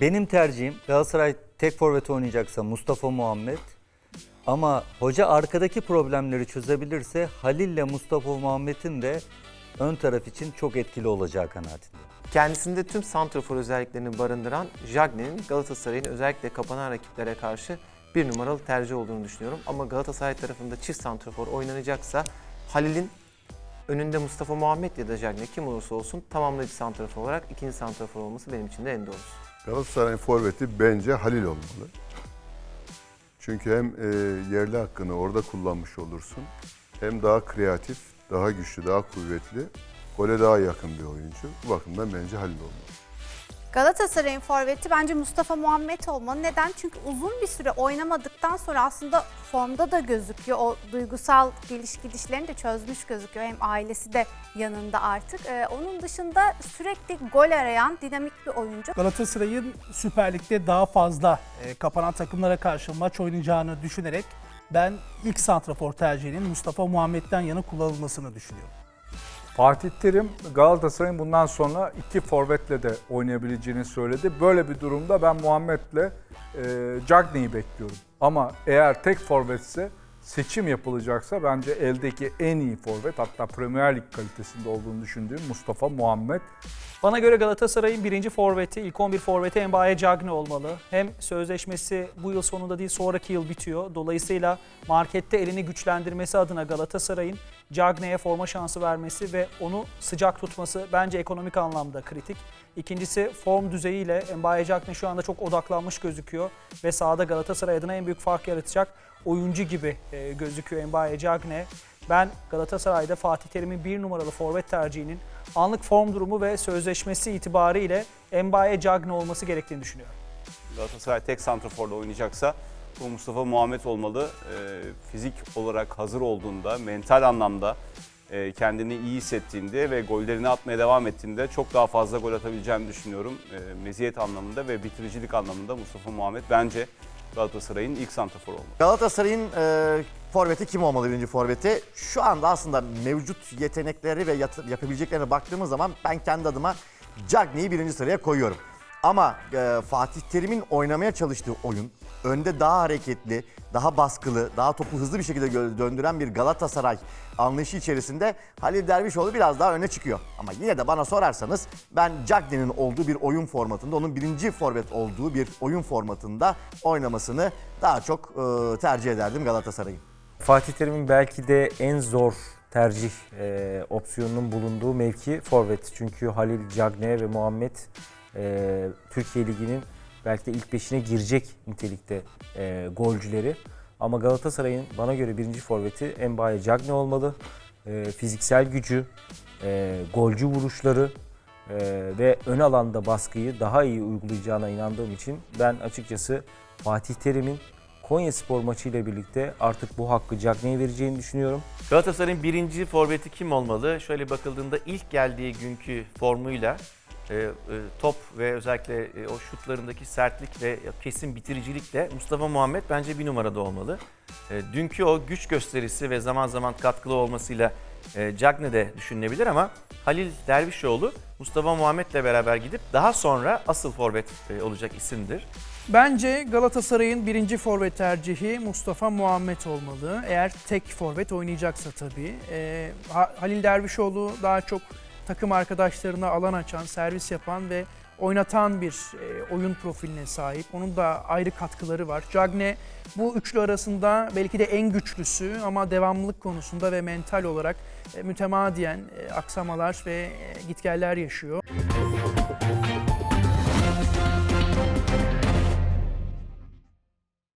Benim tercihim Galatasaray tek forvet oynayacaksa Mustafa Muhammed. Ama hoca arkadaki problemleri çözebilirse Halil ile Mustafa Muhammed'in de ön taraf için çok etkili olacağı kanaatindeyim. Kendisinde tüm santrafor özelliklerini barındıran Jagne'nin Galatasaray'ın özellikle kapanan rakiplere karşı bir numaralı tercih olduğunu düşünüyorum. Ama Galatasaray tarafında çift santrafor oynanacaksa Halil'in önünde Mustafa Muhammed ya da Jagne kim olursa olsun tamamlayıcı santrafor olarak ikinci santrafor olması benim için de en doğrusu. Galatasaray'ın forveti bence Halil olmalı. Çünkü hem e, yerli hakkını orada kullanmış olursun. Hem daha kreatif, daha güçlü, daha kuvvetli. Gole daha yakın bir oyuncu. Bu bakımdan bence Halil olmalı. Galatasaray'ın forveti bence Mustafa Muhammed olmalı. Neden? Çünkü uzun bir süre oynamadıktan sonra aslında formda da gözüküyor. O duygusal geliş gidişlerini de çözmüş gözüküyor. Hem ailesi de yanında artık. Ee, onun dışında sürekli gol arayan dinamik bir oyuncu. Galatasaray'ın Süper Lig'de daha fazla e, kapanan takımlara karşı maç oynayacağını düşünerek ben ilk santrafor tercihinin Mustafa Muhammed'den yana kullanılmasını düşünüyorum. Fatih Terim Galatasaray'ın bundan sonra iki forvetle de oynayabileceğini söyledi. Böyle bir durumda ben Muhammed'le e, Cagney'i bekliyorum. Ama eğer tek forvetse seçim yapılacaksa bence eldeki en iyi forvet hatta Premier Lig kalitesinde olduğunu düşündüğüm Mustafa Muhammed. Bana göre Galatasaray'ın birinci forveti, ilk 11 forveti Mbaye Cagne olmalı. Hem sözleşmesi bu yıl sonunda değil sonraki yıl bitiyor. Dolayısıyla markette elini güçlendirmesi adına Galatasaray'ın Cagne'ye forma şansı vermesi ve onu sıcak tutması bence ekonomik anlamda kritik. İkincisi form düzeyiyle Mbaye Cagne şu anda çok odaklanmış gözüküyor ve sahada Galatasaray adına en büyük fark yaratacak oyuncu gibi e, gözüküyor Mbaye Cagne. Ben Galatasaray'da Fatih Terim'in bir numaralı forvet tercihinin anlık form durumu ve sözleşmesi itibariyle Mbaye Cagne olması gerektiğini düşünüyorum. Galatasaray tek santraforda oynayacaksa bu Mustafa Muhammed olmalı. Ee, fizik olarak hazır olduğunda, mental anlamda e, kendini iyi hissettiğinde ve gollerini atmaya devam ettiğinde çok daha fazla gol atabileceğini düşünüyorum. Ee, meziyet anlamında ve bitiricilik anlamında Mustafa Muhammed bence Galatasaray'ın ilk santraforu olmalı. Galatasaray'ın e, forveti kim olmalı birinci forveti? Şu anda aslında mevcut yetenekleri ve yapabileceklerine baktığımız zaman ben kendi adıma Cagney'i birinci sıraya koyuyorum. Ama e, Fatih Terim'in oynamaya çalıştığı oyun önde daha hareketli, daha baskılı, daha topu hızlı bir şekilde döndüren bir Galatasaray anlayışı içerisinde Halil Dervişoğlu biraz daha öne çıkıyor. Ama yine de bana sorarsanız ben Cagney'in olduğu bir oyun formatında, onun birinci forvet olduğu bir oyun formatında oynamasını daha çok e, tercih ederdim Galatasaray'ın. Fatih Terim'in belki de en zor tercih e, opsiyonunun bulunduğu mevki forvet. Çünkü Halil Cagne ve Muhammed e, Türkiye Ligi'nin belki de ilk beşine girecek nitelikte e, golcüleri. Ama Galatasaray'ın bana göre birinci forveti Mbaye Cagne olmalı. E, fiziksel gücü, e, golcü vuruşları e, ve ön alanda baskıyı daha iyi uygulayacağına inandığım için ben açıkçası Fatih Terim'in Konya Spor maçıyla birlikte artık bu hakkı Cagney'e vereceğini düşünüyorum. Galatasaray'ın birinci forveti kim olmalı? Şöyle bakıldığında ilk geldiği günkü formuyla top ve özellikle e, o şutlarındaki sertlik ve kesin bitiricilikle Mustafa Muhammed bence bir numarada olmalı. E, dünkü o güç gösterisi ve zaman zaman katkılı olmasıyla e, Cagne de düşünülebilir ama Halil Dervişoğlu Mustafa Muhammed'le beraber gidip daha sonra asıl forvet e, olacak isimdir. Bence Galatasaray'ın birinci forvet tercihi Mustafa Muhammed olmalı. Eğer tek forvet oynayacaksa tabii. Ee, Ha- Halil Dervişoğlu daha çok takım arkadaşlarına alan açan, servis yapan ve oynatan bir e, oyun profiline sahip. Onun da ayrı katkıları var. Cagne bu üçlü arasında belki de en güçlüsü ama devamlılık konusunda ve mental olarak e, mütemadiyen e, aksamalar ve gitgeller yaşıyor.